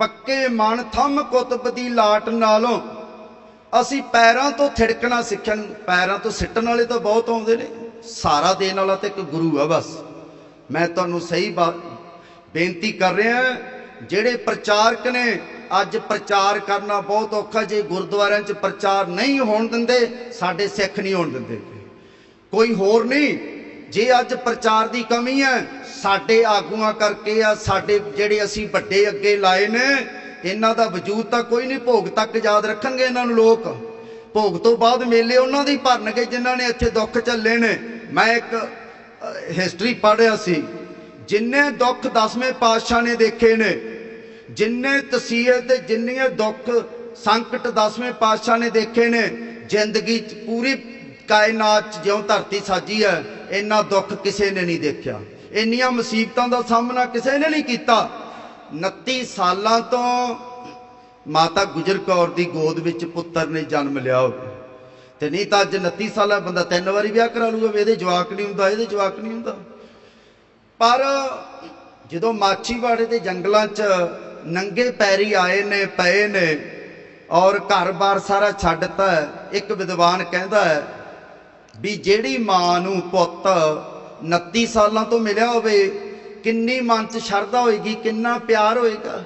ਪੱਕੇ ਮਨ ਥੰਮ ਕੁਤਬ ਦੀ ਲਾਟ ਨਾਲੋਂ ਅਸੀਂ ਪੈਰਾਂ ਤੋਂ ਥਿੜਕਣਾ ਸਿੱਖਣ, ਪੈਰਾਂ ਤੋਂ ਸਿੱਟਣ ਵਾਲੇ ਤਾਂ ਬਹੁਤ ਆਉਂਦੇ ਨੇ। ਸਾਰਾ ਦੇਣ ਵਾਲਾ ਤਾਂ ਇੱਕ ਗੁਰੂ ਆ ਬਸ। ਮੈਂ ਤੁਹਾਨੂੰ ਸਹੀ ਬਾ- ਬੇਨਤੀ ਕਰ ਰਿਹਾ ਜਿਹੜੇ ਪ੍ਰਚਾਰਕ ਨੇ, ਅੱਜ ਪ੍ਰਚਾਰ ਕਰਨਾ ਬਹੁਤ ਔਖਾ, ਜੇ ਗੁਰਦੁਆਰਿਆਂ 'ਚ ਪ੍ਰਚਾਰ ਨਹੀਂ ਹੋਣ ਦਿੰਦੇ, ਸਾਡੇ ਸਿੱਖ ਨਹੀਂ ਹੋਣ ਦਿੰਦੇ। ਕੋਈ ਹੋਰ ਨਹੀਂ ਜੇ ਅੱਜ ਪ੍ਰਚਾਰ ਦੀ ਕਮੀ ਹੈ, ਸਾਡੇ ਆਗੂਆਂ ਕਰਕੇ ਆ, ਸਾਡੇ ਜਿਹੜੇ ਅਸੀਂ ਵੱਡੇ ਅੱਗੇ ਲਾਏ ਨੇ, ਇਹਨਾਂ ਦਾ ਵਜੂਦ ਤਾਂ ਕੋਈ ਨਹੀਂ, ਭੋਗ ਤੱਕ ਯਾਦ ਰੱਖਣਗੇ ਇਹਨਾਂ ਨੂੰ ਲੋਕ। ਭੋਗ ਤੋਂ ਬਾਅਦ ਮੇਲੇ ਉਹਨਾਂ ਦੀ ਭਰਨਗੇ ਜਿਨ੍ਹਾਂ ਨੇ ਇੱਥੇ ਦੁੱਖ ਝੱਲੇ ਨੇ। ਮੈਂ ਇੱਕ ਹਿਸਟਰੀ ਪੜ੍ਹ ਰਿਹਾ ਸੀ। ਜਿੰਨੇ ਦੁੱਖ ਦਸਵੇਂ ਪਾਤਸ਼ਾਹ ਨੇ ਦੇਖੇ ਨੇ, ਜਿੰਨੇ ਤਸੀਹੇ ਤੇ ਜਿੰਨੇ ਦੁੱਖ ਸੰਕਟ ਦਸਵੇਂ ਪਾਤਸ਼ਾਹ ਨੇ ਦੇਖੇ ਨੇ, ਜ਼ਿੰਦਗੀ 'ਚ ਪੂਰੀ ਕਾਇਨਾਤ 'ਚ ਜਿਉਂ ਧਰਤੀ ਸਾਜੀ ਹੈ ਇੰਨਾ ਦੁੱਖ ਕਿਸੇ ਨੇ ਨਹੀਂ ਦੇਖਿਆ। ਇੰਨੀਆਂ ਮੁਸੀਬਤਾਂ ਦਾ ਸਾਹਮਣਾ ਕਿਸੇ ਨੇ ਨਹੀਂ ਕੀਤਾ। 29 ਸਾਲਾਂ ਤੋਂ ਮਾਤਾ ਗੁਜਰ ਕੌਰ ਦੀ ਗੋਦ ਵਿੱਚ ਪੁੱਤਰ ਨੇ ਜਨਮ ਲਿਆ ਹੋਵੇ ਤੇ ਨਹੀਂ ਤਾਂ ਅੱਜ 29 ਸਾਲਾ ਬੰਦਾ ਤਿੰਨ ਵਾਰੀ ਵਿਆਹ ਕਰਾ ਲੂਗਾ ਵੀ ਇਹਦੇ ਜਵਾਕ ਨਹੀਂ ਹੁੰਦਾ ਇਹਦੇ ਜਵਾਕ ਨਹੀਂ ਹੁੰਦਾ। ਪਰ ਜਦੋਂ ਮਾਛੀਵਾੜੇ ਦੇ ਜੰਗਲਾਂ 'ਚ ਨੰਗੇ ਪੈਰੀ ਆਏ ਨੇ ਪਏ ਨੇ ਔਰ ਘਰ-ਬਾਰ ਸਾਰਾ ਛੱਡਤਾ ਹੈ, ਇੱਕ ਵਿਦਵਾਨ ਕਹਿੰਦਾ ਹੈ ਵੀ ਜਿਹੜੀ ਮਾਂ ਨੂੰ ਪੁੱਤ 29 ਸਾਲਾਂ ਤੋਂ ਮਿਲਿਆ ਹੋਵੇ, ਕਿੰਨੀ ਮਨ 'ਚ ਸ਼ਰਧਾ ਹੋਏਗੀ, ਕਿੰਨਾ ਪਿਆਰ ਹੋਏਗਾ।